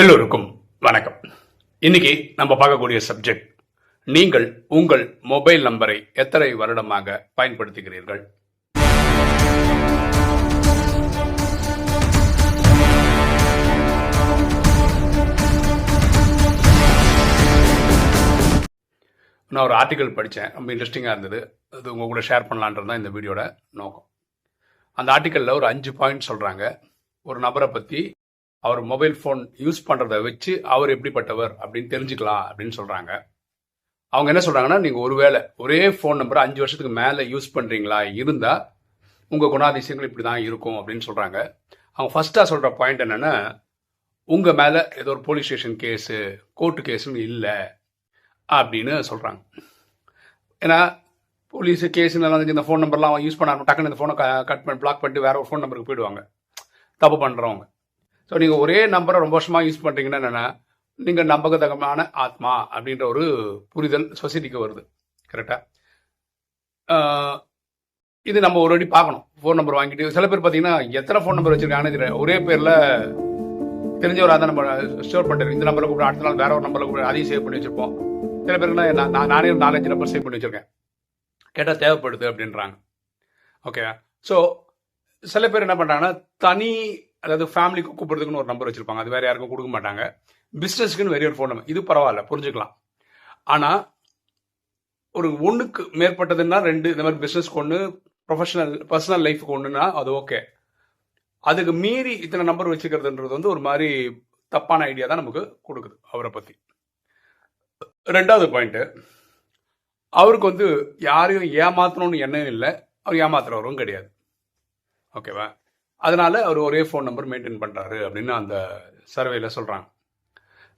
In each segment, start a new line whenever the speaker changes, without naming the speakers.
எல்லோருக்கும் வணக்கம். இன்னைக்கு நம்ம பார்க்கக்கூடிய சப்ஜெக்ட் நீங்கள் உங்கள் மொபைல் நம்பரை எத்தனை வருடமாக பயன்படுத்துகிறீர்கள்? நான் ஒரு ஆர்டிக்கல் படித்தேன் ரொம்ப இன்ட்ரெஸ்டிங்காக இருந்தது. அது உங்கள் கூட ஷேர் பண்ணலான்றது தான் இந்த வீடியோட நோக்கம். அந்த ஆர்டிக்கலில் ஒரு அஞ்சு பாயிண்ட் சொல்கிறாங்க ஒரு நபரை பற்றி அவர் மொபைல் ஃபோன் யூஸ் பண்ணுறத வச்சு அவர் எப்படிப்பட்டவர் அப்படின்னு தெரிஞ்சுக்கலாம் அப்படின்னு சொல்கிறாங்க அவங்க என்ன சொல்கிறாங்கன்னா நீங்கள் ஒருவேளை ஒரே ஃபோன் நம்பரை அஞ்சு வருஷத்துக்கு மேலே யூஸ் பண்ணுறீங்களா இருந்தால் உங்கள் குணாதிசயங்கள் இப்படி தான் இருக்கும் அப்படின்னு சொல்கிறாங்க அவங்க ஃபஸ்ட்டாக சொல்கிற பாயிண்ட் என்னென்னா உங்கள் மேலே ஏதோ ஒரு போலீஸ் ஸ்டேஷன் கேஸு கோர்ட்டு கேஸுன்னு இல்லை அப்படின்னு சொல்கிறாங்க ஏன்னா போலீஸு கேஸுன்னு வந்து இந்த ஃபோன் நம்பர்லாம் அவன் யூஸ் பண்ணாமல் டக்குன்னு இந்த ஃபோனை கட் பண்ணி பிளாக் பண்ணிட்டு வேற ஒரு ஃபோன் நம்பருக்கு போயிடுவாங்க. தப்பு பண்ணுறவங்க ஸோ நீங்கள் ஒரே நம்பரை ரொம்ப வருஷமாக யூஸ் பண்ணுறீங்கன்னா என்னென்னா நீங்கள் நம்பகதகமான ஆத்மா அப்படின்ற ஒரு புரிதல் சொசைட்டிக்கு வருது. கரெக்டாக இது நம்ம ஒரு வாட்டி பார்க்கணும். ஃபோன் நம்பர் வாங்கிட்டு சில பேர் பார்த்தீங்கன்னா எத்தனை ஃபோன் நம்பர் வச்சிருக்காங்கன்னு தெரியல. ஒரே பேரில் தெரிஞ்சவராக தான் நம்ம ஸ்டோர் பண்ணிட்டு இந்த நம்பரை கூப்பிட்டு அடுத்த நாள் வேற ஒரு நம்பரில் கூப்பிட்டு அதையும் சேவ் பண்ணி வச்சுருப்போம். சில பேர் நான் நான் நானே ஒரு நாலஞ்சு நம்பர் சேவ் பண்ணி வச்சுருக்கேன். கேட்டால் தேவைப்படுது அப்படின்றாங்க. ஓகே ஸோ சில பேர் என்ன பண்ணுறாங்கன்னா தனி அதாவது ஃபேமிலிக்கு கூப்பிடுறதுக்குன்னு ஒரு நம்பர் வச்சிருப்பாங்க. அது வேற யாருக்கும் கொடுக்க மாட்டாங்க. பிஸ்னஸ்க்குன்னு வேற ஒரு ஃபோன் நம்பர் இது பரவாயில்ல புரிஞ்சுக்கலாம். ஆனால் ஒரு ஒன்றுக்கு மேற்பட்டதுன்னா ரெண்டு இந்த மாதிரி பிஸ்னஸ்க்கு ஒன்று ப்ரொஃபஷனல் பர்சனல் லைஃபுக்கு ஒன்றுனா அது ஓகே அதுக்கு மீறி இத்தனை நம்பர் வச்சுக்கிறதுன்றது வந்து ஒரு மாதிரி தப்பான ஐடியா தான் நமக்கு கொடுக்குது அவரை பற்றி ரெண்டாவது பாயிண்ட்டு அவருக்கு வந்து யாரையும் ஏமாத்தணும்னு எண்ணம் இல்லை. அவர் ஏமாத்துறவரும் கிடையாது. ஓகேவா அதனால அவர் ஒரே ஃபோன் நம்பர் மெயின்டைன் பண்ணுறாரு அப்படின்னு அந்த சர்வேல சொல்கிறாங்க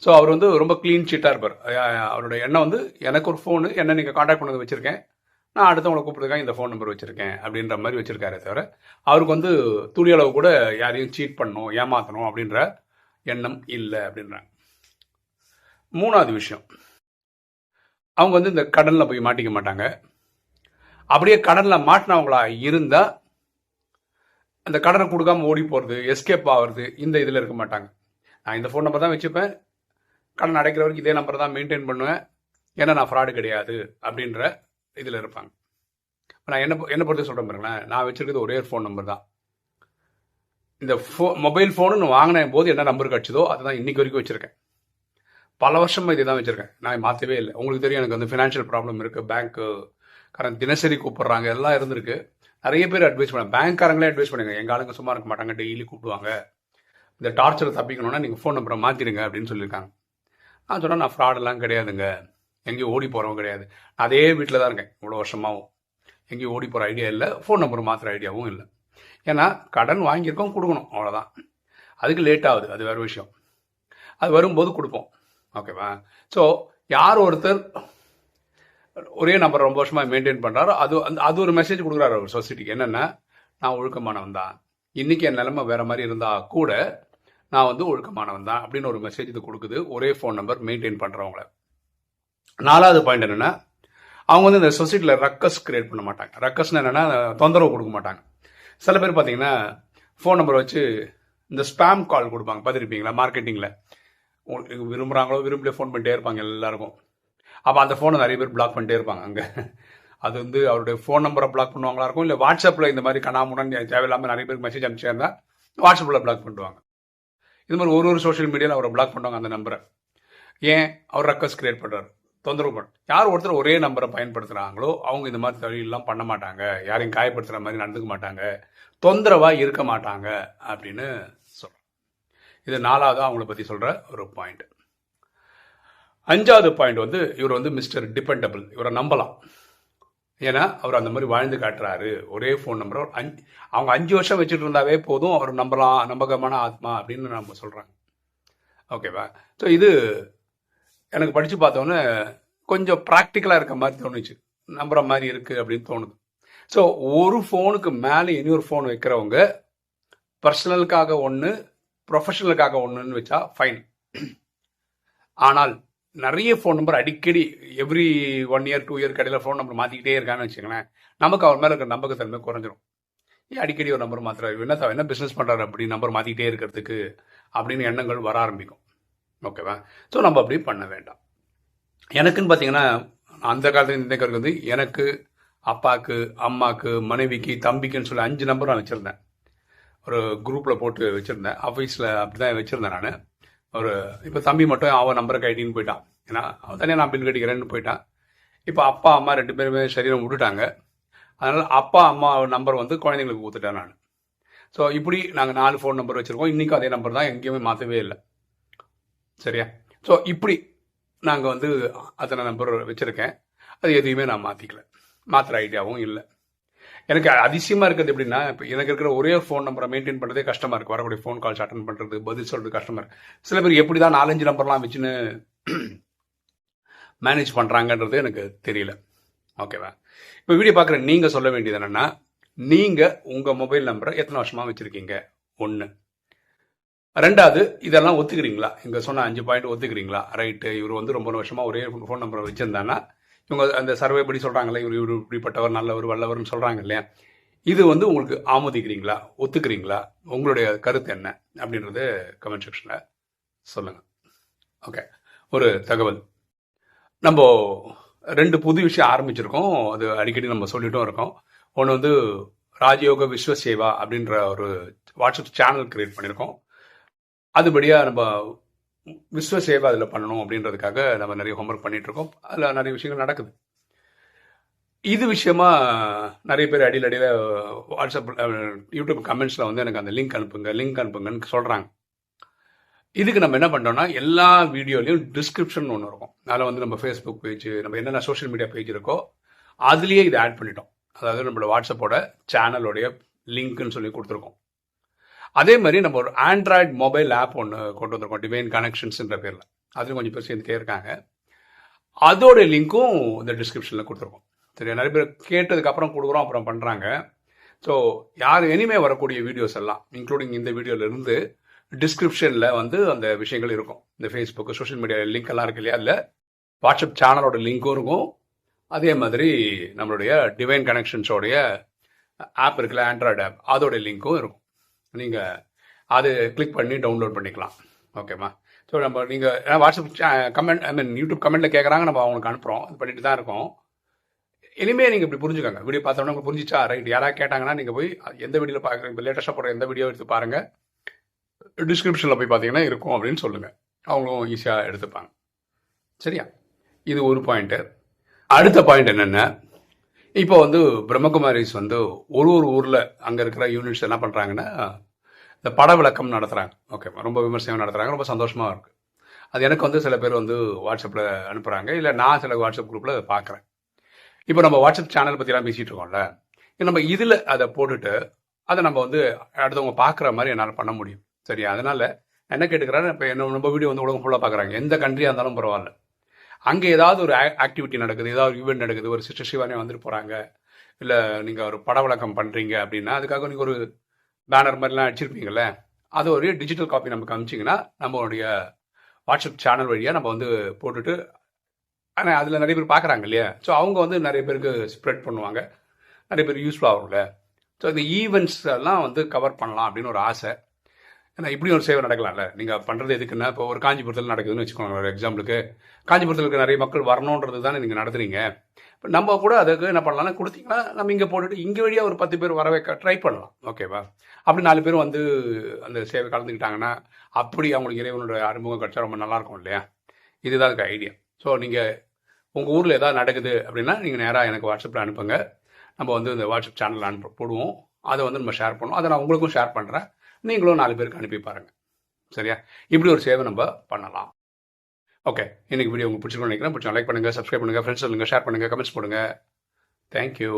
ஸோ அவர் வந்து ரொம்ப க்ளீன் ஷீட்டாக இருப்பார். அவரோட எண்ணம் வந்து எனக்கு ஒரு ஃபோனு என்ன நீங்கள் காண்டாக்ட் பண்ணது வச்சுருக்கேன். நான் அடுத்தவங்களை கூப்பிட்டுருக்கேன் இந்த ஃபோன் நம்பர் வச்சுருக்கேன் அப்படின்ற மாதிரி வச்சுருக்காரே தவிர அவருக்கு வந்து துளி அளவு கூட யாரையும் சீட் பண்ணணும் ஏமாற்றணும் அப்படின்ற எண்ணம் இல்லை அப்படின்றாங்க. மூணாவது விஷயம் அவங்க வந்து இந்த கடனில் போய் மாட்டிக்க மாட்டாங்க. அப்படியே கடனில் மாட்டினவங்களா இருந்தால் அந்த கடனை கொடுக்காம ஓடி போகிறது எஸ்கேப் ஆகிறது இந்த இதில் இருக்க மாட்டாங்க. நான் இந்த ஃபோன் நம்பர் தான் வச்சுப்பேன். கடன் அடைக்கிற வரைக்கும் இதே நம்பர் தான் மெயின்டைன் பண்ணுவேன். ஏன்னா நான் ஃப்ராடு கிடையாது அப்படின்ற இதில் இருப்பாங்க. நான் என்ன என்ன பொறுத்து சொல்கிறேன் பாருங்களேன். நான் வச்சுருக்கிறது ஒரே ஃபோன் நம்பர் தான். இந்த ஃபோ மொபைல் ஃபோனு வாங்கின போது என்ன நம்பர் கிடச்சதோ அதுதான் இன்றைக்கி வரைக்கும் வச்சுருக்கேன். பல வருஷமாக இதே தான் வச்சுருக்கேன். நான் மாற்றவே இல்லை. உங்களுக்கு தெரியும் எனக்கு வந்து ஃபினான்ஷியல் ப்ராப்ளம் இருக்குது பேங்க்கு கரண்ட் தினசரி கூப்பிட்றாங்க. எல்லாம் இருந்திருக்கு. நிறைய பேர் அட்வைஸ் பண்ண பேங்க்காரங்களே அட்வைஸ் பண்ணுங்க. எங்கள் ஆளுங்க சும்மா இருக்க மாட்டாங்க டெய்லி கூப்பிடுவாங்க. இந்த டார்ச்சர் தப்பிக்கணும்னா நீங்கள் ஃபோன் நம்பரை மாற்றிடுங்க அப்படின்னு சொல்லியிருக்காங்க. நான் சொன்னேன் நான் ஃப்ராடெல்லாம் கிடையாதுங்க. எங்கேயும் ஓடி போகிறவங்க கிடையாது. நான் அதே வீட்டில் தான் இருக்கேன் இவ்வளோ வருஷமாகவும் எங்கேயும் ஓடி போகிற ஐடியா இல்லை ஃபோன் நம்பர் மாற்றுற ஐடியாவும் இல்லை. ஏன்னா கடன் வாங்கியிருக்கோம் கொடுக்கணும் அவ்வளோதான் அதுக்கு லேட் ஆகுது அது வேறு விஷயம். அது வரும்போது கொடுப்போம். ஓகேவா ஸோ யார் ஒருத்தர் ஒரே நம்பர் ரொம்ப வருஷமாக மெயின்டைன் பண்ணுறாரு அது அந்த அது ஒரு மெசேஜ் கொடுக்குறாரு அவர் சொசைட்டிக்கு என்னென்னா நான் ஒழுக்கமானவன் தான். இன்றைக்கி என் நிலமை வேறு மாதிரி இருந்தால் கூட நான் வந்து ஒழுக்கமானவன் தான் அப்படின்னு ஒரு மெசேஜ் இது கொடுக்குது. ஒரே ஃபோன் நம்பர் மெயின்டைன் பண்ணுறவங்கள நாலாவது பாயிண்ட் என்னென்னா அவங்க வந்து இந்த சொசைட்டியில் ரக்கஸ் கிரியேட் பண்ண மாட்டாங்க. ரக்கஸ்னு என்னென்னா தொந்தரவு கொடுக்க மாட்டாங்க. சில பேர் பார்த்தீங்கன்னா ஃபோன் நம்பர் வச்சு இந்த ஸ்பேம் கால் கொடுப்பாங்க. பார்த்துருப்பீங்களா? மார்க்கெட்டிங்கில் உங்களுக்கு விரும்புகிறாங்களோ விரும்பலையோ ஃபோன் பண்ணிட்டே இருப்பாங்க எல்லாருக்கும். அப்போ அந்த ஃபோனை நிறைய பேர் பிளாக் பண்ணிட்டே இருப்பாங்க அங்கே. அது வந்து அவருடைய ஃபோன் நம்பரை பிளாக் பண்ணுவாங்களா இருக்கும் இல்லை வாட்ஸ்அப்பில் இந்த மாதிரி கணாமுடன் தேவையில்லாமல் நிறைய பேருக்கு மெசேஜ் அனுப்பிச்சிருந்தா வாட்ஸ்அப்பில் பிளாக் பண்ணுவாங்க இது மாதிரி ஒரு ஒரு சோஷியல் மீடியாவில் அவரை பிளாக் பண்ணுவாங்க அந்த நம்பரை ஏன்? அவர் ரெக்வஸ்ட் கிரியேட் பண்ணுறாரு தொந்தரவு பண்ண யார் ஒருத்தர் ஒரே நம்பரை பயன்படுத்துகிறாங்களோ அவங்க இந்த மாதிரி தொழிலெலாம் பண்ண மாட்டாங்க. யாரையும் காயப்படுத்துகிற மாதிரி நடந்துக்க மாட்டாங்க. தொந்தரவாக இருக்க மாட்டாங்க அப்படின்னு சொல்கிறோம் இது நாலாவது அவங்கள பற்றி சொல்கிற ஒரு பாயிண்ட் அஞ்சாவது பாயிண்ட் வந்து இவர் வந்து மிஸ்டர் டிபெண்டபிள் இவரை நம்பலாம். ஏன்னா அவர் அந்த மாதிரி வாழ்ந்து காட்டுறாரு. ஒரே ஃபோன் நம்பர் அஞ்சு அவங்க அஞ்சு வருஷம் வச்சுட்டு இருந்தாவே போதும். அவர் நம்பலாம் நம்பகமான ஆத்மா அப்படின்னு நம்ம சொல்கிறாங்க ஓகேவா ஸோ இது எனக்கு படித்து பார்த்தோன்னே கொஞ்சம் ப்ராக்டிக்கலாக இருக்க மாதிரி தோணுச்சு. நம்புற மாதிரி இருக்குது அப்படின்னு தோணுது. ஸோ ஒரு ஃபோனுக்கு மேலே இனி ஒரு ஃபோன் வைக்கிறவங்க பர்சனலுக்காக ஒன்று ப்ரொஃபஷனலுக்காக ஒன்றுன்னு வச்சா ஃபைன் ஆனால் நிறைய ஃபோன் நம்பர் அடிக்கடி every one year two year கடையில் ஃபோன் நம்பர் மாற்றிக்கிட்டே இருக்கான்னு வச்சுக்கோங்களேன். நமக்கு அவர் மேலே இருக்கிற நம்பகத்தன்மை குறைஞ்சிரும். ஏன் அடிக்கடி ஒரு நம்பர் மாத்துறாரு? என்ன என்ன பிஸ்னஸ் பண்ணுறாரு அப்படி நம்பர் மாற்றிக்கிட்டே இருக்கிறதுக்கு அப்படின்னு எண்ணங்கள் வர ஆரம்பிக்கும். ஓகேவா ஸோ நம்ம அப்படி பண்ண வேண்டாம். எனக்குன்னு பார்த்தீங்கன்னா அந்த காலத்துல இந்த வந்து எனக்கு அப்பாவுக்கு அம்மாவுக்கு மனைவிக்கு தம்பிக்குன்னு சொல்லி அஞ்சு நம்பர் நான் வச்சுருந்தேன். ஒரு குரூப்பில் போட்டு வச்சுருந்தேன். ஆஃபீஸில் அப்படி தான் வச்சுருந்தேன் நான். ஒரு இப்போ தம்பி மட்டும் அவன் நம்பருக்கு ஐடின்னு போயிட்டான் ஏன்னா அவன் தனியாக நான் பின் கட்டிக்கிறேன்னு போயிட்டான் இப்போ அப்பா அம்மா ரெண்டு பேருமே சரீரம் விட்டுட்டாங்க. அதனால் அப்பா அம்மா நம்பர் வந்து குழந்தைங்களுக்கு கொடுத்துட்டேன் நான். ஸோ இப்படி நாங்கள் நாலு ஃபோன் நம்பர் வச்சுருக்கோம். இன்றைக்கும் அதே நம்பர் தான். எங்கேயுமே மாற்றவே இல்லை. சரியா? ஸோ இப்படி நாங்கள் வந்து அத்தனை நம்பர் வச்சுருக்கேன். அது எதையுமே நான் மாற்றிக்கல மாத்திர ஐடியாவும் இல்லை. எனக்கு அதிசயமாக இருக்கிறது எப்படின்னா இப்போ எனக்கு இருக்கிற ஒரே ஃபோன் நம்பரை மெயின்டைன் பண்ணுறதே கஷ்டமாக இருக்குது வரக்கூடிய ஃபோன் கால்ஸ் அட்டன் பண்ணுறது பதில் சொல்றது கஷ்டமா இருக்கு. சில பேர் எப்படி தான் நாலஞ்சு நம்பர்லாம் வச்சுன்னு மேனேஜ் பண்ணுறாங்கன்றது எனக்கு தெரியல. ஓகேவா இப்போ வீடியோ பார்க்குற நீங்கள் சொல்ல வேண்டியது என்னென்னா நீங்கள் உங்கள் மொபைல் நம்பரை எத்தனை வருஷமாக வச்சுருக்கீங்க? ஒன்று ரெண்டாவது இதெல்லாம் ஒத்துக்கிறீங்களா? இங்கே சொன்ன அஞ்சு பாயிண்ட் ஒத்துக்கிறீங்களா? ரைட்டு இவர் வந்து ரொம்ப வருஷமாக ஒரே ஃபோன் நம்பரை வச்சுருந்தானா இவங்க அந்த சர்வே படி சொல்கிறாங்களே இவர் இவர் இப்படிப்பட்டவர் நல்லவர் வல்லவர்னு சொல்கிறாங்க இல்லையா? இது வந்து உங்களுக்கு ஆமோதிக்கிறீங்களா? ஒத்துக்கிறீங்களா? உங்களுடைய கருத்து என்ன? அப்படின்றது கமெண்ட் செக்ஷனில் சொல்லுங்கள் ஓகே ஒரு தகவல். நம்ம ரெண்டு புது விஷயம் ஆரம்பிச்சிருக்கோம். அது அடிக்கடி நம்ம சொல்லிட்டும் இருக்கோம். ஒன்று வந்து ராஜயோக விஸ்வ சேவா அப்படின்ற ஒரு வாட்ஸ்அப் சேனல் கிரியேட் பண்ணியிருக்கோம். அதுபடியாக நம்ம விஸ்வ சேவை அதில் பண்ணணும் அப்படின்றதுக்காக நம்ம நிறைய ஹோம்ஒர்க் பண்ணிட்டு இருக்கோம் அதில் நிறைய விஷயங்கள் நடக்குது. இது விஷயமா நிறைய பேர் அடியில் அடியில் வாட்ஸ்அப் யூடியூப் கமெண்ட்ஸில் வந்து எனக்கு அந்த லிங்க் அனுப்புங்க லிங்க் அனுப்புங்கன்னு சொல்கிறாங்க இதுக்கு நம்ம என்ன பண்ணுறோம்னா எல்லா வீடியோலையும் டிஸ்கிரிப்ஷன் ஒன்று இருக்கும். அதில் வந்து நம்ம ஃபேஸ்புக் பேஜ் நம்ம என்னென்ன சோஷியல் மீடியா பேஜ் இருக்கோ அதுலேயே இதை ஆட் பண்ணிட்டோம். அதாவது நம்மளோட வாட்ஸ்அப்போட சேனலோடைய லிங்க்னு சொல்லி கொடுத்துருக்கோம். அதே மாதிரி நம்ம ஒரு ஆண்ட்ராய்டு மொபைல் ஆப் ஒன்று கொண்டு வந்திருக்கோம் டிவைன் கனெக்ஷன்ஸ்ன்ற பேரில். அதுவும் கொஞ்சம் பேர் சேர்ந்துட்டே இருக்காங்க அதோட லிங்க்கும் இந்த டிஸ்கிரிப்ஷனில் கொடுத்துருக்கோம். சரி நிறைய பேர் கேட்டதுக்கப்புறம் கொடுக்குறோம் அப்புறம் பண்ணுறாங்க ஸோ யார் இனிமே வரக்கூடிய வீடியோஸ் எல்லாம் இன்க்ளூடிங் இந்த வீடியோலேருந்து டிஸ்கிரிப்ஷனில் வந்து அந்த விஷயங்கள் இருக்கும். இந்த ஃபேஸ்புக்கு சோஷியல் மீடியா லிங்க் எல்லாம் இருக்கு இல்லையா? இல்லை வாட்ஸ்அப் சேனலோட லிங்க்கும் இருக்கும். அதே மாதிரி நம்மளுடைய டிவைன் கனெக்ஷன்ஸோடைய ஆப் இருக்குல்ல ஆண்ட்ராய்டு ஆப் அதோடைய லிங்க்கும் இருக்கும். நீங்கள் அது கிளிக் பண்ணி டவுன்லோட் பண்ணிக்கலாம். ஓகேம்மா ஸோ நம்ம நீங்கள் WhatsApp comment I mean YouTube கமெண்ட்டில் கேட்குறாங்க நம்ம அவங்களுக்கு அனுப்புகிறோம் அது பண்ணிட்டு தான் இருக்கோம். இனிமேல் நீங்கள் இப்படி புரிஞ்சுக்கோங்க. வீடியோ பார்த்தோம்னா உங்களுக்கு புரிஞ்சிச்சா? ரைட் யாராவது கேட்டாங்கன்னா நீங்கள் போய் எந்த வீடியோவில் பார்க்குறீங்க இப்போ லேட்டஸ்ட்டாக போகிற எந்த வீடியோ எடுத்து பாருங்கள் டிஸ்கிரிப்ஷனில் போய் பார்த்தீங்கன்னா இருக்கும் அப்படின்னு சொல்லுங்கள் அவங்களும் ஈஸியாக எடுத்துப்பாங்க. சரியா? இது ஒரு பாயிண்ட்டு அடுத்த பாயிண்ட் என்னென்ன? இப்போ வந்து பிரம்மகுமாரிஸ் வந்து ஒரு ஒரு ஊரில் அங்கே இருக்கிற யூனிட்ஸ் என்ன பண்ணுறாங்கன்னா இந்த பட விளக்கம் நடத்துகிறாங்க ஓகே ரொம்ப விமர்சனம் நடத்துகிறாங்க ரொம்ப சந்தோஷமாக இருக்குது அது எனக்கு வந்து சில பேர் வந்து வாட்ஸ்அப்பில் அனுப்புகிறாங்க இல்லை நான் சில வாட்ஸ்அப் குரூப்பில் அதை பார்க்குறேன் இப்போ நம்ம வாட்ஸ்அப் சேனல் பற்றிலாம் பேசிகிட்டு இருக்கோம்ல நம்ம இதில் அதை போட்டுட்டு அதை நம்ம வந்து அடுத்தவங்க பார்க்குற மாதிரி என்னால் பண்ண முடியும். சரியா? அதனால் என்ன கேட்டுக்கிறேன் இப்போ என்ன நம்ம வீடியோ வந்து உலகம் ஃபுல்லாக பார்க்குறாங்க எந்த கண்ட்ரியாக இருந்தாலும் பரவாயில்ல. அங்கே ஏதாவது ஒரு ஆக்டிவிட்டி நடக்குது ஏதாவது ஒரு ஈவெண்ட் நடக்குது ஒரு சிஸ்டர் சிவானே வந்துட்டு போகிறாங்க இல்லை நீங்கள் ஒரு பட விளக்கம் பண்ணுறீங்க அப்படின்னா அதுக்காக நீங்கள் ஒரு பேனர் மாதிரிலாம் அடிச்சிருப்பீங்கல்ல அது ஒரு டிஜிட்டல் காப்பி நமக்கு அமிச்சிங்கன்னா நம்மளுடைய வாட்ஸ்அப் சேனல் வழியாக நம்ம வந்து போட்டுட்டு ஆனால் அதில் நிறைய பேர் பார்க்குறாங்க இல்லையா? ஸோ அவங்க வந்து நிறைய பேருக்கு ஸ்ப்ரெட் பண்ணுவாங்க நிறைய பேர் யூஸ்ஃபுல்லாக ஆகும்ல. ஸோ இந்த ஈவெண்ட்ஸ் எல்லாம் வந்து கவர் பண்ணலாம் அப்படின்னு ஒரு ஆசை. ஏன்னா இப்படி ஒரு சேவை நடக்கலாம்ல. நீங்கள் பண்ணுறது எதுக்குன்னா இப்போ ஒரு காஞ்சிபுரத்தில் நடக்குதுன்னு வச்சுக்கோங்க ஒரு எக்ஸாம்பிளுக்கு காஞ்சிபுரத்தில் இருக்க நிறைய மக்கள் வரணுன்றது தானே நீங்கள் நடத்துறீங்க. இப்போ நம்ம கூட அதுக்கு என்ன பண்ணலாம்னா கொடுத்தீங்கன்னா நம்ம இங்கே போட்டுட்டு இங்கே வழியாக ஒரு பத்து பேர் வர வைக்க ட்ரை பண்ணலாம். ஓகேவா அப்படி நாலு பேர் வந்து அந்த சேவை கலந்துக்கிட்டாங்கன்னா அப்படி அவங்களுக்கு இறைவனோட அறிமுகம் கிடச்சா ரொம்ப நல்லாயிருக்கும் இல்லையா? இதுதான் அதுக்கு ஐடியா ஸோ நீங்கள் உங்கள் ஊரில் எதாவது நடக்குது அப்படின்னா நீங்கள் நேராக எனக்கு வாட்ஸ்அப்பில் அனுப்புங்க. நம்ம வந்து இந்த வாட்ஸ்அப் சேனலில் அனுப்ப போடுவோம். அதை வந்து நம்ம ஷேர் பண்ணுவோம். அதை நான் உங்களுக்கும் ஷேர் பண்ணுறேன் நீங்களும் நாலு பேருக்கு அனுப்பி பாருங்கள் சரியா? இப்படி ஒரு சேவை நம்ம பண்ணலாம். ஓகே இன்னைக்கு வீடியோ உங்களுக்கு பிடிச்சிருக்கோம் நினைக்கிறேன். பிடிச்சா லைக் பண்ணுங்கள் சப்ஸ்கிரைப் பண்ணுங்கள் ஃப்ரெண்ட்ஸ் சொல்லுங்கள் ஷேர் பண்ணுங்கள் கமெண்ட்ஸ் போடுங்க. தேங்க்யூ